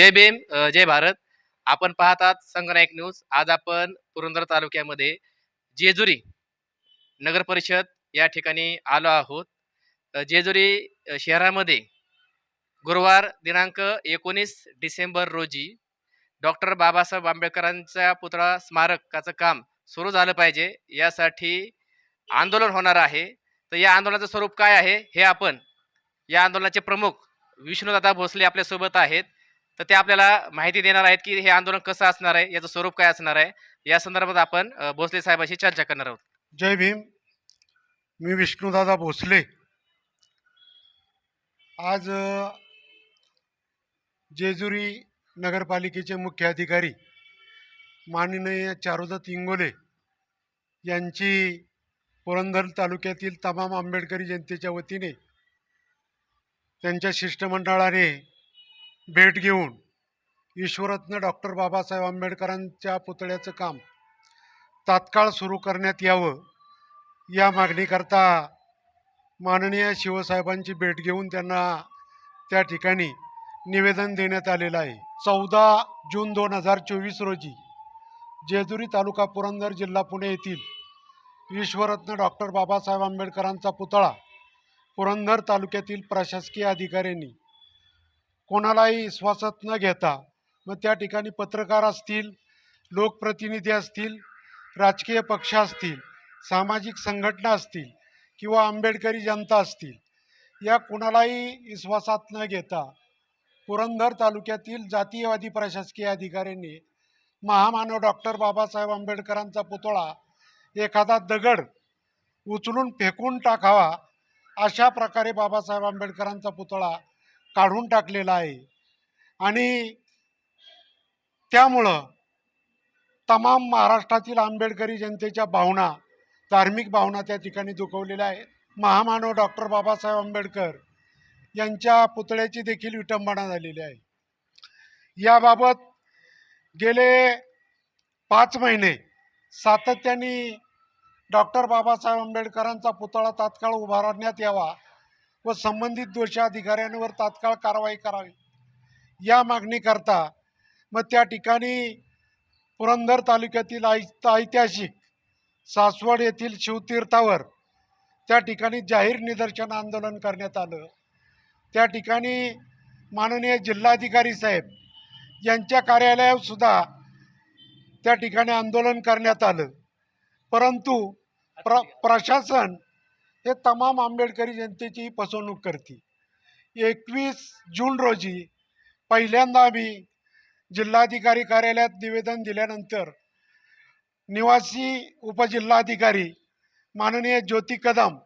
जय भीम जय भारत. आपण पाहतात संगनायक न्यूज. आज आपण पुरंदर तालुक्यामध्ये जेजुरी नगर परिषद या ठिकाणी आलो आहोत. जेजुरी शहरामध्ये गुरुवार दिनांक एकोणीस डिसेंबर रोजी डॉक्टर बाबासाहेब आंबेडकरांच्या पुतळा स्मारकाचं काम सुरू झालं पाहिजे. यासाठी आंदोलन होणार आहे. तर या आंदोलनाचं स्वरूप काय आहे हे आपण या आंदोलनाचे प्रमुख विष्णुदादा भोसले आपल्यासोबत आहेत. तर ते आपल्याला माहिती देणार आहेत की हे आंदोलन कसं असणार आहे याचं स्वरूप काय असणार आहे या संदर्भात आपण भोसले साहेबांशी चर्चा करणार आहोत. जय भीम. मी विष्णुदादा भोसले. आज जेजुरी नगरपालिकेचे मुख्य अधिकारी माननीय चारुदत्त इंगोले यांची पुरंदर तालुक्यातील तमाम आंबेडकरी जनतेच्या वतीने त्यांच्या शिष्टमंडळाने भेट घेऊन ईश्वरत्न डॉक्टर बाबासाहेब आंबेडकरांच्या पुतळ्याचं काम तात्काळ सुरू करण्यात यावं या मागणीकरता माननीय शिवसाहेबांची भेट घेऊन त्यांना त्या ठिकाणी निवेदन देण्यात आलेलं आहे. चौदा जून दोन हजार चोवीस रोजी जेजुरी तालुका पुरंदर जिल्हा पुणे येथील ईश्वरत्न डॉक्टर बाबासाहेब आंबेडकरांचा पुतळा पुरंदर तालुक्यातील प्रशासकीय अधिकाऱ्यांनी कोणालाही विश्वासात न घेता मग त्या ठिकाणी पत्रकार असतील लोकप्रतिनिधी असतील राजकीय पक्ष असतील सामाजिक संघटना असतील किंवा आंबेडकरी जनता असतील या कुणालाही विश्वासात न घेता पुरंदर तालुक्यातील जातीयवादी प्रशासकीय अधिकाऱ्यांनी महामानव डॉक्टर बाबासाहेब आंबेडकरांचा पुतळा एखादा दगड उचलून फेकून टाकावा अशा प्रकारे बाबासाहेब आंबेडकरांचा पुतळा काढून टाकलेला आहे. आणि त्यामुळं तमाम महाराष्ट्रातील आंबेडकरी जनतेच्या भावना धार्मिक भावना त्या ठिकाणी दुखवलेल्या आहेत. महामानव डॉक्टर बाबासाहेब आंबेडकर यांच्या पुतळ्याची देखील विटंबना झालेली आहे. याबाबत गेले पाच महिने सातत्याने डॉक्टर बाबासाहेब आंबेडकरांचा पुतळा तात्काळ उभारण्यात यावा व संबंधित दोषी अधिकाऱ्यांवर तात्काळ कारवाई करावी. या मागणीकरता मग त्या ठिकाणी पुरंदर तालुक्यातील ऐतिहासिक सासवड येथील शिवतीर्थावर त्या ठिकाणी जाहीर निदर्शन आंदोलन करण्यात आलं. त्या ठिकाणी माननीय जिल्हाधिकारी साहेब यांच्या कार्यालयातसुद्धा त्या ठिकाणी आंदोलन करण्यात आलं. परंतु प्र प्रशासन हे तमाम आंबेडकरी जनतेची फसवणूक करते एकवीस जून रोजी पहिल्यांदा आम्ही जिल्हाधिकारी कार्यालयात निवेदन दिल्यानंतर निवासी उपजिल्हाधिकारी माननीय ज्योती कदम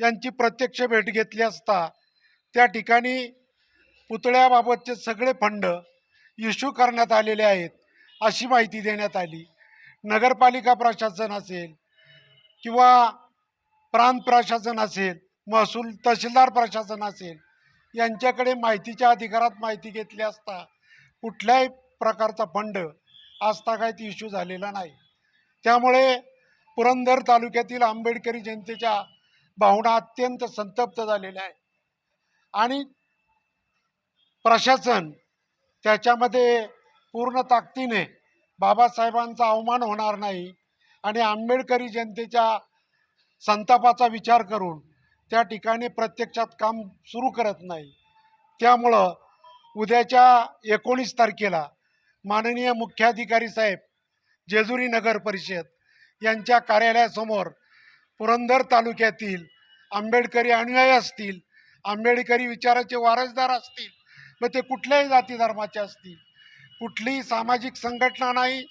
यांची प्रत्यक्ष भेट घेतली असता त्या ठिकाणी पुतळ्याबाबतचे सगळे फंड इश्यू करण्यात आलेले आहेत अशी माहिती देण्यात आली. नगरपालिका प्रशासन असेल किंवा प्रांत प्रशासन असेल महसूल तहसीलदार प्रशासन असेल यांच्याकडे माहितीच्या अधिकारात माहिती घेतली असता कुठल्याही प्रकारचा फंड आजतागायत इश्यू झालेला नाही. त्यामुळे पुरंदर तालुक्यातील आंबेडकरी जनतेच्या भावना अत्यंत संतप्त झालेल्या आहे आणि प्रशासन त्याच्यामध्ये पूर्ण ताकदीने बाबासाहेबांचा अवमान होणार नाही आणि आंबेडकरी जनतेच्या संतापाचा विचार करून त्या ठिकाणी प्रत्यक्षात काम सुरू करत नाही. त्यामुळं उद्याच्या एकोणीस तारखेला माननीय मुख्याधिकारी साहेब जेजुरी नगर परिषद यांच्या कार्यालयासमोर पुरंदर तालुक्यातील आंबेडकरी अनुयायी असतील आंबेडकरी विचाराचे वारसदार असतील मग ते कुठल्याही जाती धर्माचे असतील कुठलीही सामाजिक संघटना नाही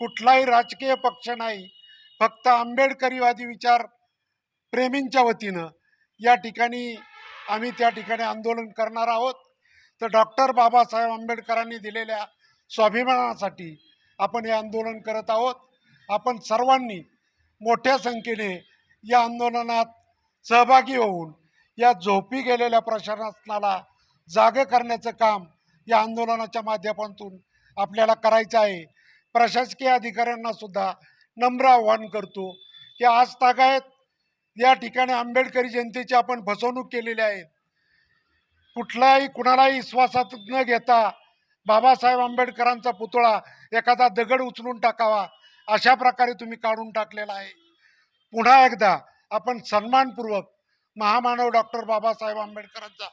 कुठलाही राजकीय पक्ष नाही फक्त आंबेडकरीवादी विचार प्रेमींच्या वतीनं या ठिकाणी आम्ही त्या ठिकाणी आंदोलन करणार आहोत. तर डॉक्टर बाबासाहेब आंबेडकरांनी दिलेल्या स्वाभिमानासाठी आपण हे आंदोलन करत आहोत. आपण सर्वांनी मोठ्या संख्येने या आंदोलनात सहभागी होऊन या झोपी गेलेल्या प्रशासनाला जागे करण्याचं काम या आंदोलनाच्या माध्यमातून आपल्याला करायचं आहे. प्रशासकीय अधिकाऱ्यांना सुद्धा नम्र आव्हान करतो की आज तागायत या ठिकाणी आंबेडकरी जनतेची आपण फसवणूक केलेली आहे. कुठलाही कुणालाही विश्वासात न घेता बाबासाहेब आंबेडकरांचा पुतळा एखादा दगड उचलून टाकावा अशा प्रकारे तुम्ही काढून टाकलेला आहे. पुन्हा एकदा आपण सन्मानपूर्वक महामानव डॉक्टर बाबासाहेब आंबेडकरांचा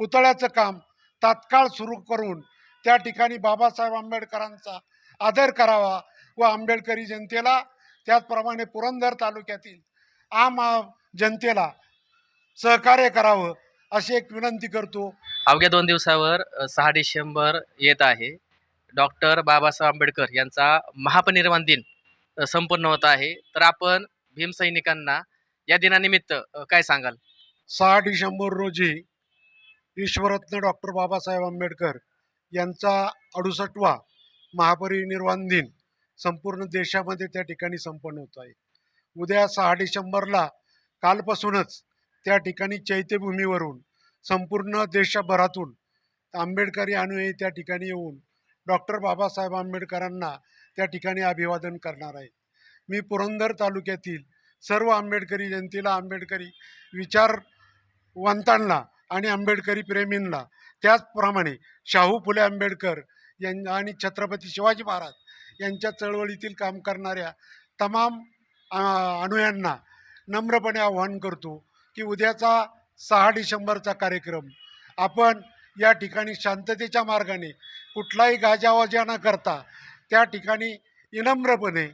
पुतळ्याचं काम तात्काळ सुरू करून त्या ठिकाणी बाबासाहेब आंबेडकरांचा आदर करावा व आंबेडकरी जनतेला त्याचप्रमाणे पुरंदर तालुक्यातील आम जनतेला सहकार्य करावं अशी एक विनंती करतो. अवघ्या दोन दिवसावर सहा डिसेंबर येत आहे. डॉक्टर बाबासाहेब आंबेडकर यांचा महापरिनिर्वाण दिन संपन्न होत आहे. तर आपण भीमसैनिकांना या दिनानिमित्त काय सांगाल? सहा डिसेंबर रोजी ईश्वरत्न डॉक्टर बाबासाहेब आंबेडकर यांचा अडुसष्टवा महापरिनिर्वाण दिन संपूर्ण देशामध्ये त्या ठिकाणी संपन्न होत आहे. उद्या सहा डिसेंबरला कालपासूनच त्या ठिकाणी चैत्यभूमीवरून संपूर्ण देशभरातून आंबेडकरी अनुयायी त्या ठिकाणी येऊन डॉक्टर बाबासाहेब आंबेडकरांना त्या ठिकाणी अभिवादन करणार आहेत. मी पुरंदर तालुक्यातील सर्व आंबेडकरी जनतेला आंबेडकरी विचारवंतांना आणि आंबेडकरी प्रेमींना त्याचप्रमाणे शाहू फुले आंबेडकर यां आणि छत्रपती शिवाजी महाराज यांच्या चळवळीतील काम करणाऱ्या तमाम अनुयांना नम्रपणे आव्हान करतो की उद्याचा सहा डिसेंबरचा कार्यक्रम आपण या ठिकाणी शांततेच्या मार्गाने कुठलाही गाजावाजा न करता त्या ठिकाणी विनम्रपणे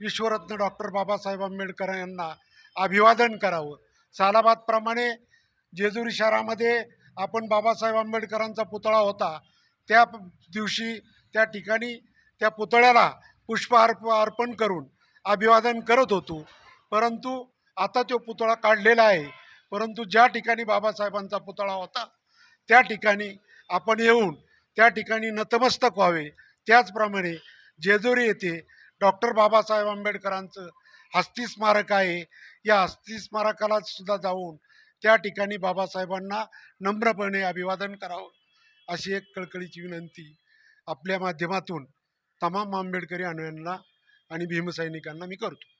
विश्वरत्न डॉक्टर बाबासाहेब आंबेडकर यांना अभिवादन करावं. सालाबादप्रमाणे जेजुरी शहरामध्ये आपण बाबासाहेब आंबेडकरांचा पुतळा होता त्या दिवशी त्या ठिकाणी त्या पुतळ्याला पुष्प अर्प अर्पण करून अभिवादन करत होतो. परंतु आता तो पुतळा काढलेला आहे. परंतु ज्या ठिकाणी बाबासाहेबांचा पुतळा होता त्या ठिकाणी आपण येऊन त्या ठिकाणी नतमस्तक व्हावे. त्याचप्रमाणे जेजुरी येथे डॉक्टर बाबासाहेब आंबेडकरांचं हस्ती स्मारक आहे. या हस्ती स्मारकाला सुद्धा जाऊन त्या ठिकाणी बाबासाहेबांना नम्रपणे अभिवादन करावं. अशी एक कळकळीची विनंती आपल्या माध्यमातून तमाम आंबेडकरी अनुयांना आणि भीमसैनिकांना मी करतो.